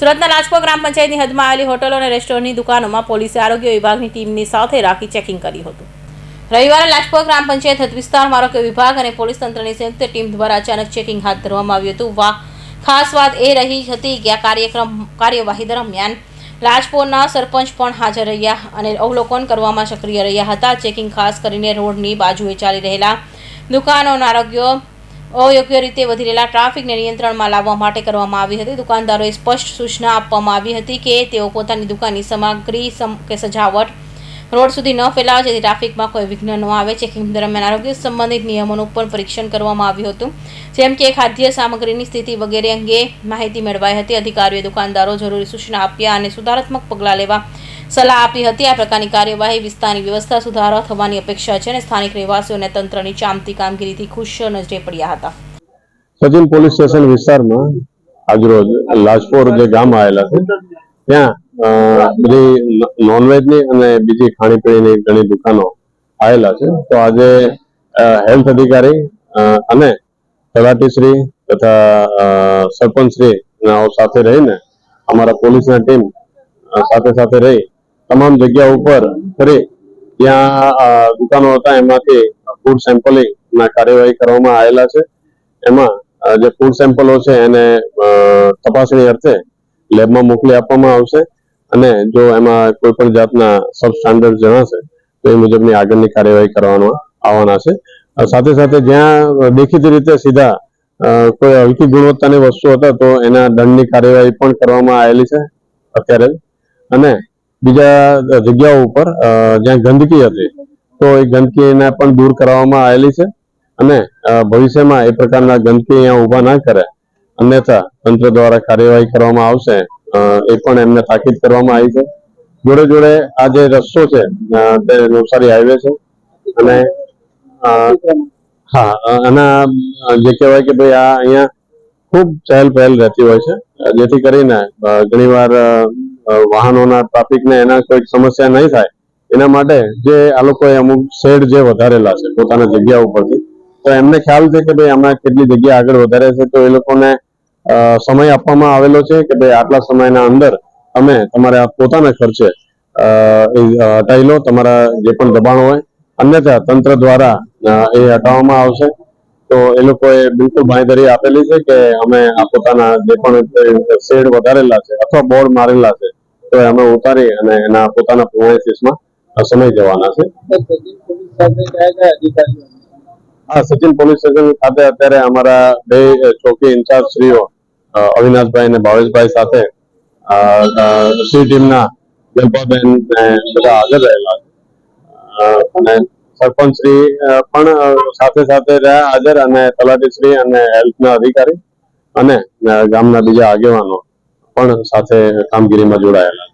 સુરતના લાજપોર ગ્રામ પંચાયતની હદમાં આવેલી હોટલો અને રેસ્ટોરન્ટની દુકાનોમાં પોલીસે આરોગ્ય વિભાગની ટીમની સાથે રાખી ચેકિંગ કર્યું હતું. રવિવારે લાજપોર ગ્રામ પંચાયત હદ વિસ્તારમાં આરોગ્ય વિભાગ અને પોલીસ તંત્રની સંયુક્ત ટીમ દ્વારા અચાનક ચેકિંગ હાથ ધરવામાં આવ્યું હતું. વા, ખાસ વાત એ રહી હતી કે આ કાર્યક્રમ, કાર્યવાહી દરમિયાન રાજપોરના સરપંચ પણ હાજર રહ્યા અને અવલોકન કરવામાં સક્રિય રહ્યા હતા. ચેકિંગ ખાસ કરીને રોડની બાજુએ ચાલી રહેલા દુકાનોના આરોગ્ય અયોગ્ય રીતે વધી રહેલા ટ્રાફિકને નિયંત્રણમાં લાવવા માટે કરવામાં આવી હતી. દુકાનદારોએ સ્પષ્ટ સૂચના આપવામાં આવી હતી કે તેઓ પોતાની દુકાનની સામગ્રી સમ કે સજાવટ રોડ સુધી ન ફેલાવે જેથી ટ્રાફિકમાં કોઈ વિઘ્ન ન આવે. ચેકિંગ દરમિયાન આરોગ્ય સંબંધિત નિયમોનું પણ પરીક્ષણ કરવામાં આવ્યું હતું. જેમ કે ખાદ્ય સામગ્રીની સ્થિતિ વગેરે અંગે માહિતી મેળવાઈ હતી. અધિકારીઓએ દુકાનદારો જરૂરી સૂચના આપ્યા અને સુધારાત્મક પગલાં લેવા સલાહ આપી હતી. આ પ્રકારની કાર્યવાહી વિસ્તારની વ્યવસ્થા સુધારા થવાની અપેક્ષા છે અને સ્થાનિક રહેવાસીઓને તંત્રની ચામતી કામગીરીથી ખુશ નજરે પડ્યા હતા. સચિન પોલીસ સ્ટેશન વિસ્તારમાં આજરોજ લાજપોર જે ગામ આવેલા છે, ત્યાં બધી નોનવેજની અને બીજી ખાણીપીણીની ઘણી દુકાનો આવેલા છે. તો આજે હેલ્થ અધિકારી અને તલાટીશ્રી તથા સરપંચ સરપંચશ્રી સાથે રહીને અમારા પોલીસના ટીમ સાથે સાથે રહી તમામ જગ્યા ઉપર ફરી ત્યાં દુકાનો હતા એમાંથી ફૂડ સેમ્પલિંગ ના કાર્યવાહી કરવામાં આવેલા છે. એમાં જે ફૂડ સેમ્પલો છે એને તપાસણી અર્થે લેબમાં મોકલી આપવામાં આવશે. અને જો એમાં કોઈ પણ જાતના સબ સ્ટાન્ડર્ડ જણાશે, તો એ મુજબની આગળની કાર્યવાહી કરવામાં આવવાના છે. સાથે સાથે જ્યાં દેખીતી રીતે સીધા કોઈ હલકી ગુણવત્તાની વસ્તુ હતા, તો એના દંડની કાર્યવાહી પણ કરવામાં આવેલી છે અત્યારે. અને બીજા જગ્યાઓ ઉપર જ્યાં ગંદકી હતી, તો એ ગંદકીને પણ દૂર કરવામાં આવેલી છે. અને ભવિષ્યમાં એ પ્રકારના ગંદકી અહીંયા ઊભા ના કરે. અન્યથા તંત્ર દ્વારા કાર્યવાહી કરવામાં આવશે. એ પણ એમને તાકીદ કરવામાં આવી છે. જોડે જોડે આ જે રસ્તો છે તે નવસારી હાઈવે છે. અને હા આના જે કહેવાય કે ભાઈ આ અહીંયા ખૂબ ચહેલ પહેલ રહેતી હોય છે. જેથી કરીને ઘણીવાર વાહનોના ટ્રાફિકને એના કોઈ સમસ્યા નહીં થાય. એના માટે જે આ લોકોએ અમુક શેડ જે વધારેલા છે, પોતાના જગ્યા ઉપરથી, તો એમને ખ્યાલ છે કે ભાઈ આમાં કેટલી જગ્યા આગળ વધારે છે, તો એ લોકોને સમય આપવામાં આવેલો છે કે ભાઈ આટલા સમયના અંદર તમે તમારા પોતાના ખર્ચે હટાવી લો, તમારા જે પણ દબાણ હોય. અન્યથા તંત્ર દ્વારા એ હટાવવામાં આવશે. તો એ લોકોએ બિલકુલ બાંયધરી આપેલી છે કે અમે આ પોતાના જે પણ શેડ વધારેલા છે અથવા બોર્ડ મારેલા છે, તો અમે ઉતારી અને એના પોતાના પ્રોવાઇસીસમાં સમય જવાના છે. હા સચિન પોલીસ સ્ટેશન ખાતે અત્યારે અમારા બે ચોકી ઇન્ચાર્જ શ્રીઓ અવિનાશભાઈ અને ભાવેશભાઈ સાથે સી ટીમના જલ્પાબેન ને બધા હાજર રહેલા અને સરપંચ શ્રી પણ સાથે સાથે રહ્યા હાજર અને તલાટી શ્રી અને હેલ્થના અધિકારી અને ગામના બીજા આગેવાનો પણ સાથે કામગીરીમાં જોડાયેલા